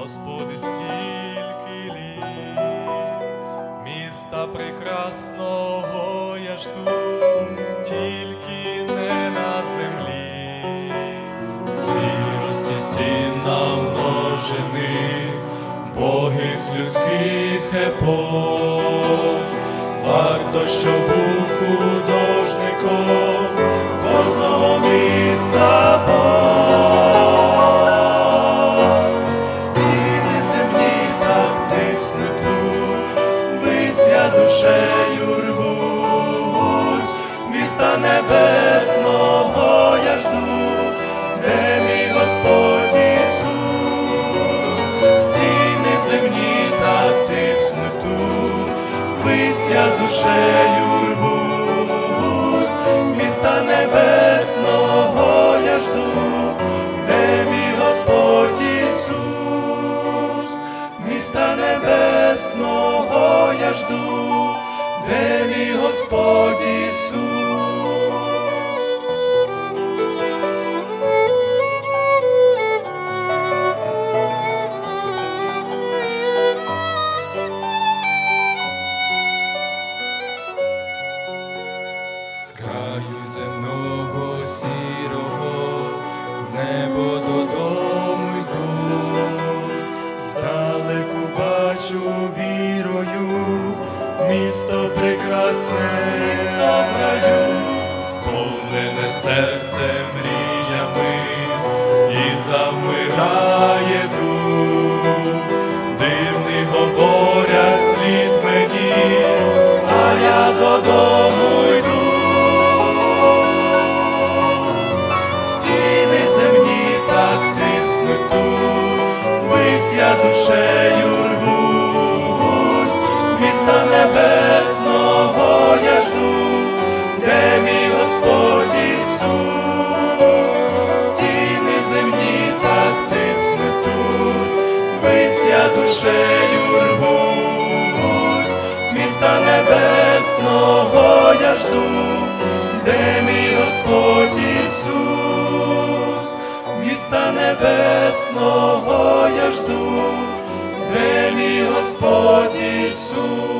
Господи, стільки літ, міста прекрасного я жду, тільки не на землі, сірості стін нам Боги з людських епох, варто, щоб. був худо. Я душею рвусь, міста небесного я жду, де мій Господь Ісус, міста небесного я жду, де мій Господь Ісус. Краю земного сірого в небо додому йду, здалеку бачу вірою, місто прекрасне, місто в раю, сповнене серце мріями і завмирає дух, дивний говорять слід мені, а я додому небесного я жду, де мій Господь Ісус, стіни земні так тиснуть тут, вись я душею рвусь, міста небесного я жду, де мій Господь Ісус, міста небесного я жду, де мій Господь Ісус.